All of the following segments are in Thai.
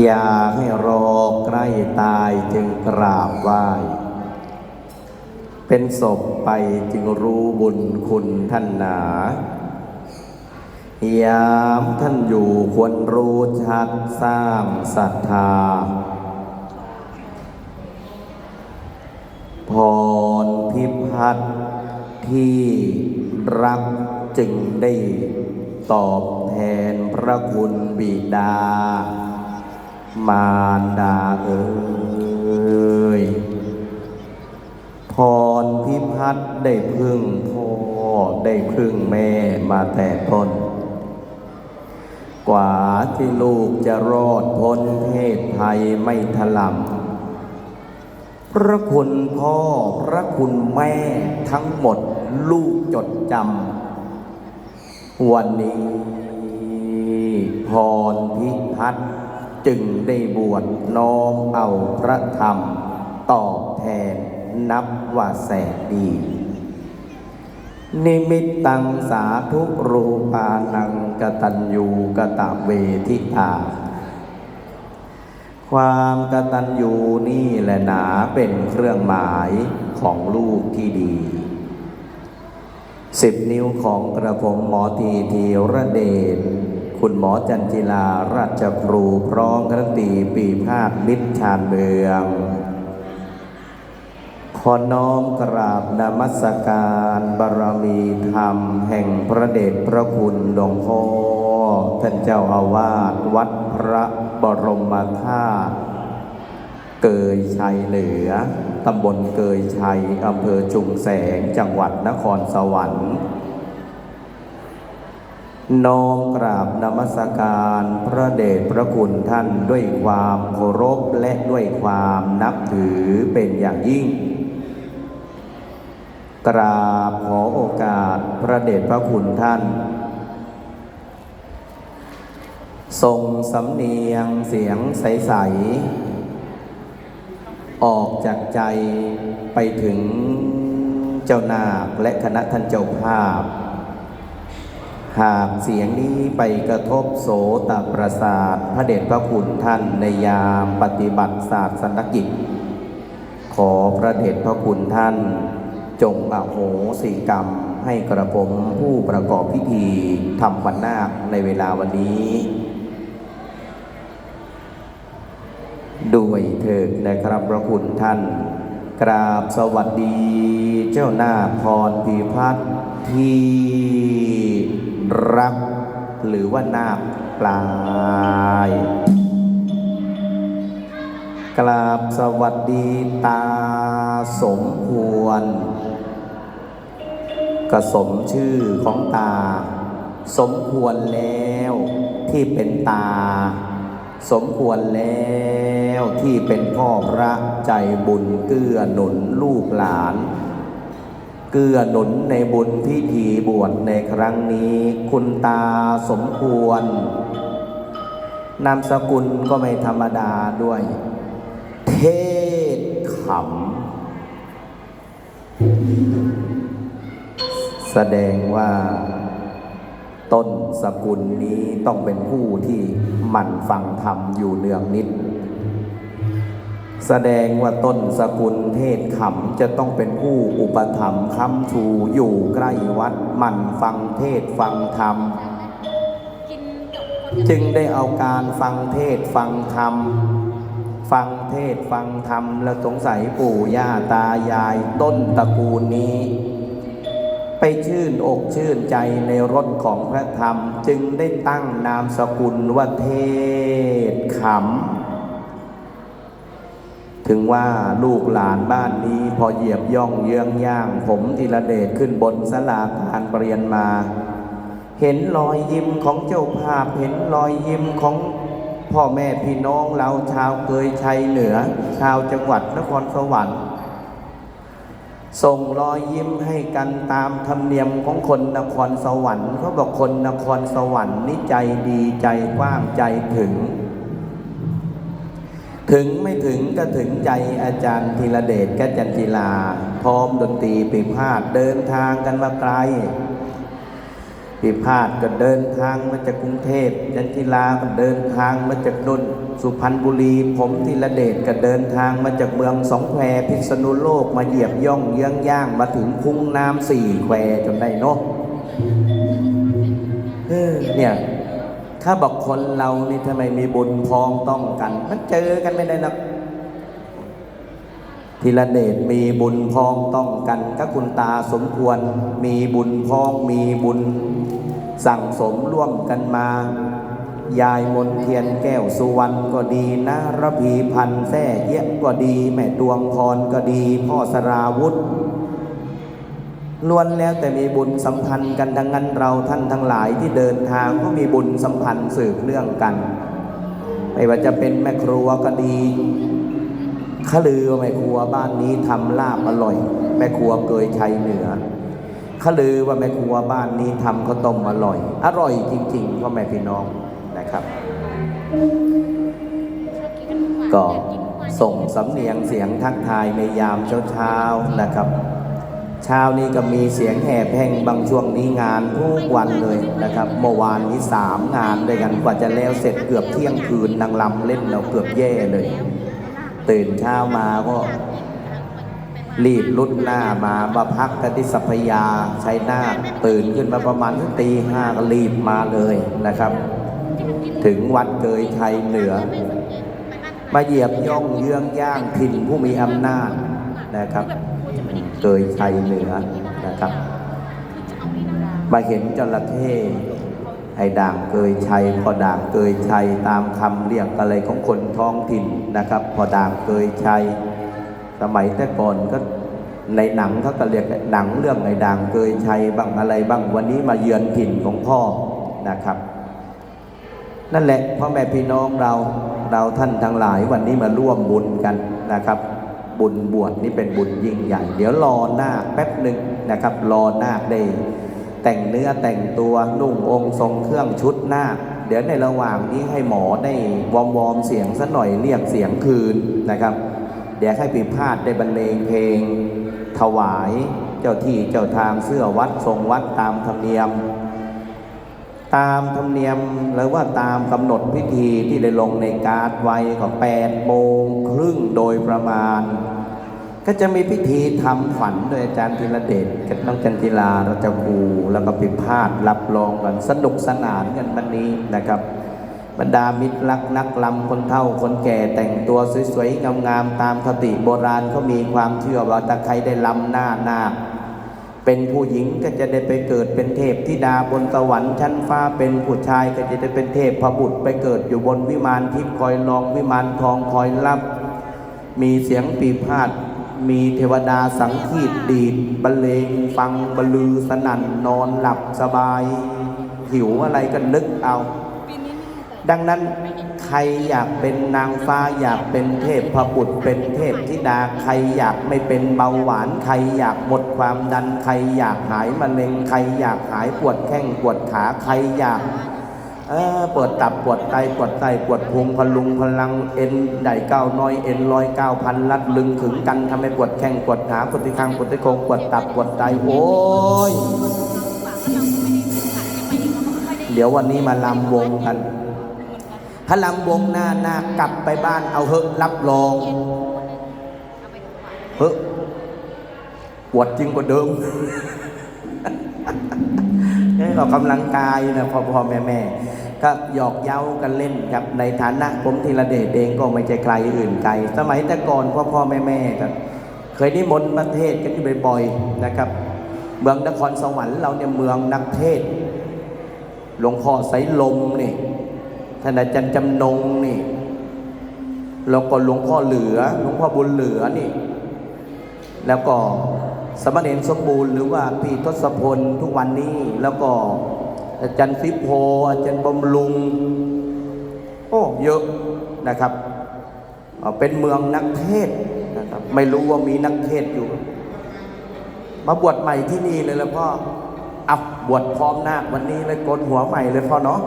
อยากให้รอใกล้ตายจึงกราบไหว้ เป็นศพไปจึงรู้บุญคุณท่านหนายามท่านอยู่ควรรู้ชัดสร้างศรัทธา พรพิพัฒน์ที่รักจึงได้ตอบแทนพระคุณบิดา มารดาเอ่ยพรพิพัฒน์ได้พึ่งพ่อได้พึ่งแม่มาแต่ต้น กว่าที่ลูกจะรอดพ้นเพศภัยไม่ถลำพระคุณพ่อพระคุณแม่ทั้งหมดลูกจดจำวันนี้พรพิพัฒน์ จึงได้บวชน้อมเอาพระธรรม ตอบแทนนับว่าแสนดี นิมิตตังสาธุรูปานังกตัญญูกะตะเวทิตา ความกตัญญูนี่แหละหนาเป็นเครื่องหมายของลูกที่ดีสิบนิ้วของกระผมหมอทีทีระเดช คุณหมอจันจิลาราชครูพร้อมคณะตีปีพาดมิตรชาญเมือง ขอน้อมกราบนมัสการบารมีธรรมแห่งพระเดชพระคุณหลวงพ่อท่านเจ้าอาวาสวัดพระบรมธาตุเกยชัยเหนือ ตำบลเกยชัยอำเภอจุงแสง จังหวัดนครสวรรค์ น้อมกราบนมัสการพระเดชพระคุณท่านด้วยความเคารพและด้วยความนับถือเป็นอย่างยิ่ง กราบขอโอกาสพระเดชพระคุณท่าน ทรงสำเนียงเสียงใส ๆ ออกจากใจไปถึงเจ้านาคและคณะท่านเจ้าภาพ หากเสียงนี้ไปกระทบโสตประสาท พระเดชพระคุณท่านในยามปฏิบัติศาสตร์สันกิจ ขอพระเดชพระคุณท่าน จงอโหสิกรรมให้กระผมผู้ประกอบพิธีทำวันนาคในเวลาวันนี้ด้วยเถิดนะครับพระคุณท่าน กราบสวัสดีเจ้าหน้าพรพีพัฒน์ที่ รัก หรือว่านาคปลาย กราบสวัสดีตาสมควรกระสมชื่อของตา สมควรแล้วที่เป็นตา สมควรแล้วที่เป็นพ่อพระใจบุญเกื้อหนุนลูกหลาน เกื้อหนุนในบุญพิธีบวชในครั้งนี้ คุณตาสมควร นามสกุลก็ไม่ธรรมดาด้วย เทศขำแสดงว่าต้นสกุลนี้ต้องเป็นผู้ที่หมั่นฟังธรรมอยู่เนืองนิด แสดงว่าต้นสกุลเทศขำจะต้องเป็นผู้อุปถัมภ์ค้ำชูอยู่ใกล้วัดหมั่นฟังเทศฟังธรรม จึงได้เอาการฟังเทศฟังธรรม ฟังเทศฟังธรรม และสงสัยปู่ย่าตายายต้นตระกูลนี้ ไปชื่นอกชื่นใจในรถของพระธรรม จึงได้ตั้งนามสกุลว่าเทศขำ ถึงว่าลูกหลานบ้านนี้พอเหยียบย่องเยื้องย่าง ผมธีระเดชขึ้นบนสลาการเปลี่ยนมา เห็นรอยยิ้มของเจ้าภาพ เห็นรอยยิ้มของพ่อแม่พี่น้องเราชาวเกยชัยเหนือ ชาวจังหวัดนครสวรรค์ ส่งรอยยิ้มให้กันตามธรรมเนียมของคนนครสวรรค์เขาบอกคนนครสวรรค์นี่ใจดีใจกว้างใจถึง ถึงไม่ถึงก็ถึงใจอาจารย์ธีระเดชกัจจันจิลา พร้อมดนตรีปีพาดเดินทางกันมาไกลพิพาทก็เดินทางมาจากกรุงเทพจันทิลาก็เดินทางมาจากนนทสุพรรณบุรี ผมธีระเดชก็เดินทางมาจากเมืองสองแควพิษณุโลกมาเหยียบย่องเยื้องย่างมาถึงคุ้งน้ำสี่แควจนได้เนาะเออเนี่ย ถ้าบอกคนเรานี่ทำไมมีบุญพ้องต้องกัน มันเจอกันไม่ได้หรอกทีละเดชมีบุญพ้องต้องกันก็คุณตาสมควร มีบุญพ้องมีบุญ สั่งสมร่วมกันมา ยายมนเทียนแก้วสุวรรณก็ดีนะระพีพันธ์แท่เอี้ยะก็ดี แม่ดวงพรก็ดี พ่อสราวุธ ล้วนแล้วแต่มีบุญสัมพันธ์กันทั้งนั้นเราท่านทั้งหลายที่เดินทางก็มีบุญสัมพันธ์สืบเรื่องกัน ไม่ว่าจะเป็นแม่ครัวก็ดีขลือว่าแม่ครัวบ้านนี้ทำลาบอร่อย แม่ครัวเกยชัยเหนือขลือว่าแม่ครัวบ้านนี้ทำข้าวต้มอร่อย อร่อยจริงๆพ่อแม่พี่น้องนะครับ ก็ส่งสำเนียงเสียงทักทายในยามเช้าๆนะครับ เช้านี้ก็มีเสียงแห่แพ่งบางช่วงนี้งานทุกวันเลยนะครับ เมื่อวานนี้สามงานด้วยกันกว่าจะแล้วเสร็จเกือบเที่ยงคืนนางลำเล่นเราเกือบแย่เลย ตื่นเช้ามาก็รีบลุดหน้ามามาพักกันที่สัพยาชัยนาทตื่นขึ้นมาประมาณตีห้าก็รีบมาเลยนะครับ ถึงวัดเกยชัยเหนือ มาเหยียบย่องเยื้องย่างถิ่นผู้มีอำนาจนะครับ เกยชัยเหนือนะครับ มาเห็นจระเข้ไอ้ด่างเกยชัยพอด่างเกยชัยตามคำเรียกอะไรของคนท้องถิ่นนะครับ พอด่างเกยชัย สมัยแต่ก่อนก็ในหนังเขาก็เรียกหนังเรื่องไอ้ด่างเกยชัยบ้างอะไรบ้างวันนี้มาเยือนถิ่นของพ่อนะครับ นั่นแหละพ่อแม่พี่น้องเราเราท่านทั้งหลายวันนี้มาร่วมบุญกันนะครับ บุญบวชนี่เป็นบุญยิ่งใหญ่ เดี๋ยวรอหน้าแป๊บหนึ่งนะครับ รอหน้าได้แต่งเนื้อแต่งตัวนุ่งองค์ทรงเครื่องชุดหน้า เดี๋ยวในระหว่างนี้ให้หมอได้วอมวอมเสียงสักหน่อยเรียกเสียงคืนนะครับ เดี๋ยวให้ปีพาดได้บรรเลงเพลง ถวาย เจ้าที่เจ้าทางเสื้อวัดทรงวัดตามธรรมเนียม ตามธรรมเนียมหรือว่าตามกำหนดพิธีที่ได้ลงในการ์ดไว้ก็8โมงครึ่งโดยประมาณ ก็จะมีพิธีทำขวัญโดยอาจารย์ธีรเดชกับน้องจันทิลาราชครูแล้วก็พิพาทรับรองกันสนุกสนานกันวันนี้นะครับ บรรดามิตรรักนักลำคนเฒ่าคนแก่แต่งตัวสวยๆงามๆตามคติโบราณเขามีความเชื่อว่าถ้าใครได้ลำหน้านาค เป็นผู้หญิงก็จะได้ไปเกิดเป็นเทพธิดาบนสวรรค์ชั้นฟ้าเป็นผู้ชายก็จะได้เป็นเทพพบุตรไปเกิดอยู่บนวิมานทิพย์คอยรองวิมานทองคอยรับ มีเสียงปีพาดมีเทวดาสังคีตดีดบรรเลงฟังบรรลือสนั่นนอนหลับสบาย หิวอะไรก็นึกเอา ดังนั้นใค รอยากเป็นนางฟ้าอยากเป็นเทพพบุตรเป็นเทพธิดาใครอยากไม่เป็นเบาหวานใครอยากหมดความดันใครอยากหายมะเร็งใครอยากหายปวดแข้งปวดขาใครอยากเปวดตับปวดไตปวดไตปวดพุงพลุงพลังเอ็นใหญ่เก้าน้อยเอ็นลอยเก้าพันลัดลึงขึงกันทำให้ปวดแข้งปวดขาปวดที่ข้างปวดที่โคงปวดตับปวดไตโอ้ยเดี๋ยววันนี้มาลำวงกัน ลำวงหน้าหน้ากลับไปบ้านเอาเฮอะรับรองเฮอะปวดจริงกว่าเดิมนี่ออกกำลังกายนะพ่อพ่อแม่แม่ก็หยอกเย้ากันเล่นครับในฐานะผมธีระเดชเองก็ไม่ใช่ใครอื่นไกล สมัยแต่ก่อนพ่อพ่อแม่แม่ก็เคยนิมนต์ประเทศกันอยู่บ่อยๆนะครับ เมืองนครสวรรค์เราเนี่ยเมืองนักเทศ หลวงพ่อไสลมนี่ ท่านอาจารย์จำนงนี่แล้วก็หลวงพ่อเหลือหลวงพ่อบุญเหลือนี่ แล้วก็สมณเณรสมบูรณ์หรือว่าพี่ทศพลทุกวันนี้แล้วก็อาจารย์ฟิโพอาจารย์บำรุง โอ้เยอะนะครับเป็นเมืองนักเทศนะครับ ไม่รู้ว่ามีนักเทศอยู่ มาบวชใหม่ที่นี่เลยแล้วพ่ออับบวชพร้อมหน้าวันนี้เลยโกนหัวใหม่เลยพ่อเนาะ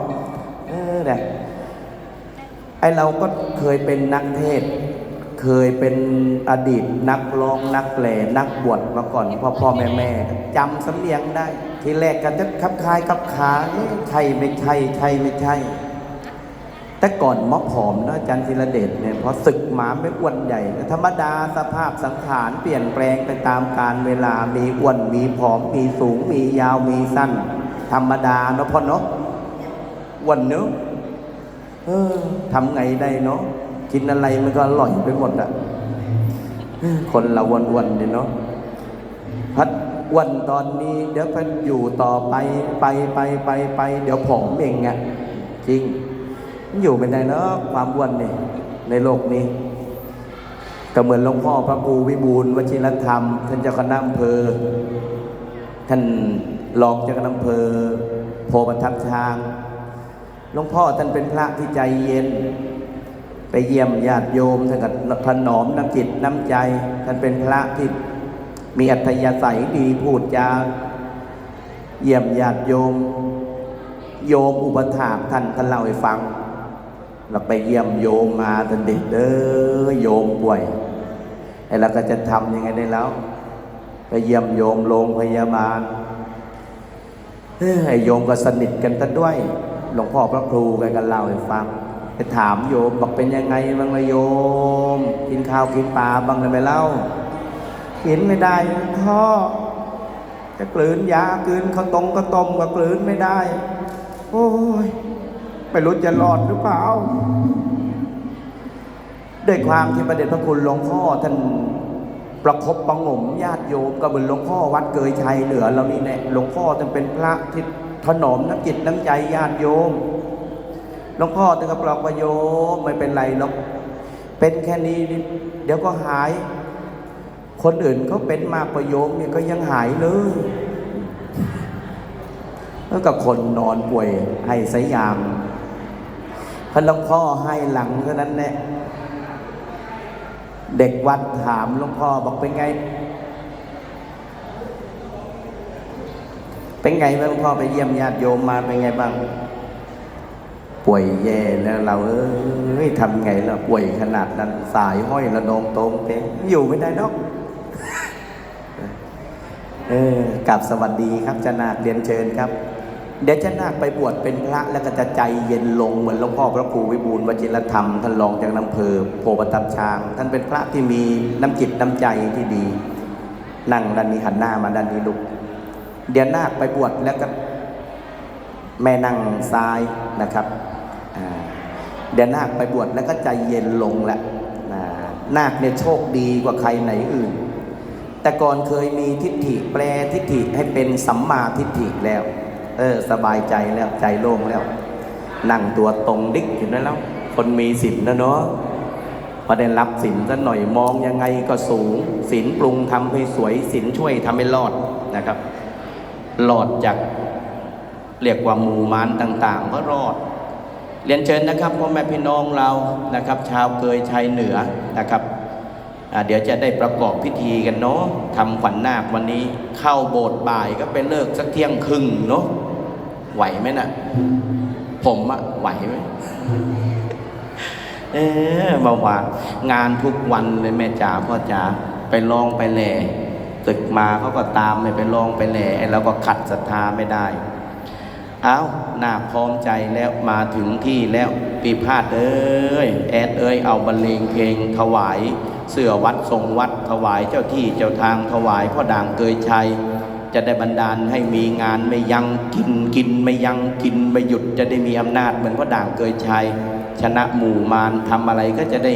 เออเนี่ย ไอเราก็เคยเป็นนักเทศ เคยเป็นอดีตนักร้องนักแหล่นักบวชมาก่อนพ่อพ่อแม่แม่จำสำเนียงได้ ทีแรกกันจะคับคายคับขาใช่ไม่ใช่ใช่ไม่ใช่ แต่ก่อนมอผอมนะอาจารย์ธีรเดชเนี่ยพอศึกหมาไม่อ้วนใหญ่ ธรรมดาสภาพสังขารเปลี่ยนแปลงไปตามกาลเวลามีอ้วนมีผอมมีสูงมียาวมีสั้น ธรรมดาเนาะพ่อเนาะอ้วนเนาะ เออทำไงได้เนาะกินอะไรมันก็อร่อยไปหมดอะคนเราอ้วนๆเนี่ยเนาะพัดอ้วนตอนนี้เดี๋ยวพัดอยู่ต่อไปไปไปไปไป เดี๋ยวผอมเองอะจริงมันอยู่เป็นไงเนาะความอ้วนนี่ในโลกนี้ก็เหมือนหลวงพ่อพระครูวิบูลวชิรธรรม ท่านเจ้าคณะอำเภอ ท่านรองเจ้าคณะอำเภอ โพธิ์ปรทับช้าง หลวงพ่อท่านเป็นพระที่ใจเย็น ไปเยี่ยมญาติโยมท่านก็ถนอมน้ำจิตน้ำใจ ท่านเป็นพระที่มีอัธยาศัยดีพูดจาเยี่ยมญาติโยม โยมอุปถากท่านท่านเล่าให้ฟังเราไปเยี่ยมโยมมาตอนเด็กเด้อโยมป่วยไอ้เราก็จะทำยังไงได้แล้ว ไปเยี่ยมโยมโรงพยาบาลเอ้ยไอ้โยมก็สนิทกันตั้ด้วย หลวงพ่อพระครูแกันก็เล่าให้ฟังไปถามโยมบอกเป็นยังไงบ้างละโยม กินข้าวกินปลาบ้างเลยไหมเล่ากินไม่ได้พ่อจะกลืนยากลืนข้าวตรงข้าวต้มก็กลืนไม่ได้ โอ้ยไม่รู้จะรอดหรือเปล่าด้วยความที่ประเด็จพระคุณหลวงพ่อท่านประคบประงมญาติโยมก็เหมือนหลวงพ่อวัดเกยชัยเหนือเรานี่แน่หลวงพ่อท่านเป็นพระที่ ถนอมน้ำจิตน้ำใจญาติโยมหลวงพ่อท่านก็บอกว่าโยมไม่เป็นไรหรอกเป็นแค่นี้เดี๋ยวก็หาย คนอื่นเขาเป็นมากกว่าโยมเนี่ยก็ยังหายเลยแล้วก็คนนอนป่วยให้สายยามพระหลวงพ่อให้หลังเท่านั้นแหละเด็กวัดถามหลวงพ่อบอกเป็นไง เป็นไงบ้างหลวงพ่อไปเยี่ยมญาติโยมมาเป็นไงบ้าง ป่วยแย่แล้วเราเอ้ยทำไงล่ะป่วยขนาดนั้นสายห้อยระนองตรงเตงอยู่ไม่ได้ดอกเออกลับสวัสดีครับจนาคเรียนเชิญครับ เดี๋ยวจนาคไปบวชเป็นพระแล้วก็จะใจเย็นลงเหมือนหลวงพ่อพระครูวิบูลย์วชิรธรรมท่านรองจากน้ำเพอโพประทับช้าง ท่านเป็นพระที่มีน้ำจิตน้ำใจที่ดี นั่งด้านนี้หันหน้ามาด้านนี้ลูก เดี๋ยวนาคไปบวชแล้วก็แม่นั่งซ้ายนะครับเดี๋ยวนาคไปบวชแล้วก็ใจเย็นลงแล้วนาคเนี่ยโชคดีกว่าใครไหนอื่น แต่ก่อนเคยมีทิฏฐิแปลทิฏฐิให้เป็นสัมมาทิฏฐิแล้ว เออสบายใจแล้วใจโล่งแล้ว นั่งตัวตรงดิกอยู่นั่นแล้ว คนมีศีลนะเนาะพอได้รับศีลสักหน่อยมองยังไงก็สูงศีลปรุงทำให้สวยศีลช่วยทำให้รอดนะครับ รอดจากเรียกว่าหมู่มารต่าง ๆ ก็รอด เรียนเชิญนะครับพ่อแม่พี่น้องเรานะครับ ชาวเกยชัยเหนือนะครับเดี๋ยวจะได้ประกอบพิธีกันเนาะทำขวัญนาควันนี้เข้าโบสถ์บ่ายก็ไปเลิกสักเที่ยงครึ่งเนาะไหวไหมนะ่ะ ผมอะไหวไหมเออมาว่างานทุกวันเลยแม่จ๋าพ่อจ๋าไปลองไปแหล่ ตึกมาเขาก็ตามไม่ไปลองไปแหล่ไอ้เราก็ขัดศรัทธาไม่ได้เอาหน้าพร้อมใจแล้วมาถึงที่แล้วปีพาดเอ้ยแอดเอ้ยเอาบรรเลงเพลงถวาย เสื้อวัดทรงวัดถวายเจ้าที่เจ้าทางถวายพ่อด่างเกยชัย จะได้บันดาลให้มีงานไม่ยัง กินกินไม่ยังกินไม่หยุดจะได้มีอำนาจเหมือนพ่อด่างเกยชัย ชนะหมู่มารทำอะไรก็จะได้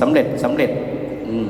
สำเร็จสำเร็จอืม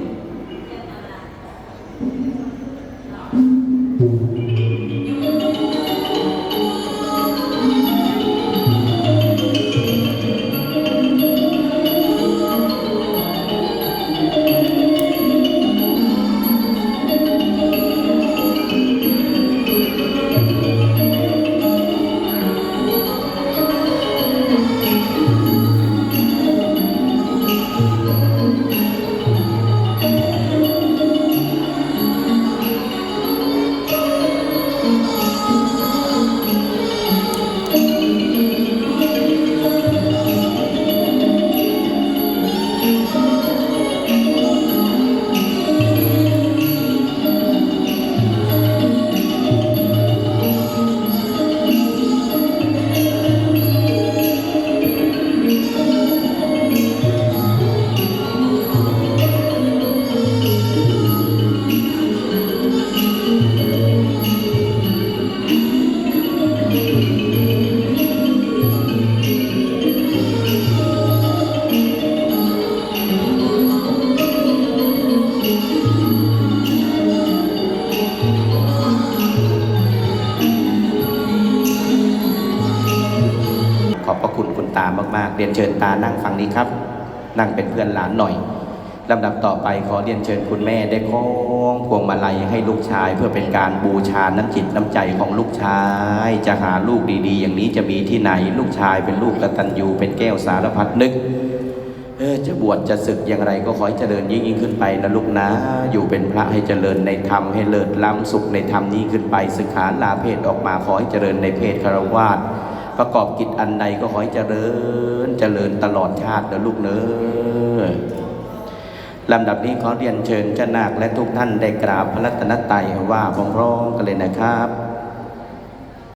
รียนเชิญตานั่งฝั่งนี้ครับ นั่งเป็นเพื่อนหลานหน่อยลำดับต่อไปขอเรียนเชิญคุณแม่ได้คล้องพวงมาลัยให้ลูกชาย เพื่อเป็นการบูชาน้ำจิตน้ำใจของลูกชาย จะหาลูกดีๆ อย่างนี้จะมีที่ไหนลูกชายเป็นลูกกตัญญูเป็นแก้วสารพัดนึกเออจะบวชจะศึกอย่างไรก็ขอให้เจริญยิ่งยิ่งขึ้นไปนะลูกนะ อยู่เป็นพระให้เจริญในธรรมให้เลิศล้ำสุขในธรรมนี้ขึ้นไปศึกษาลาเพศออกมาขอให้เจริญในเพศคารวาส ประกอบกิจอันใดก็ขอให้เจริญเจริญตลอดชาติเด้อลูกเนอลำดับนี้ขอเรียนเชิญเจ้านาคและทุกท่านได้กราบพระรัตนตรัยว่าพร้อมๆกันเลยนะครับ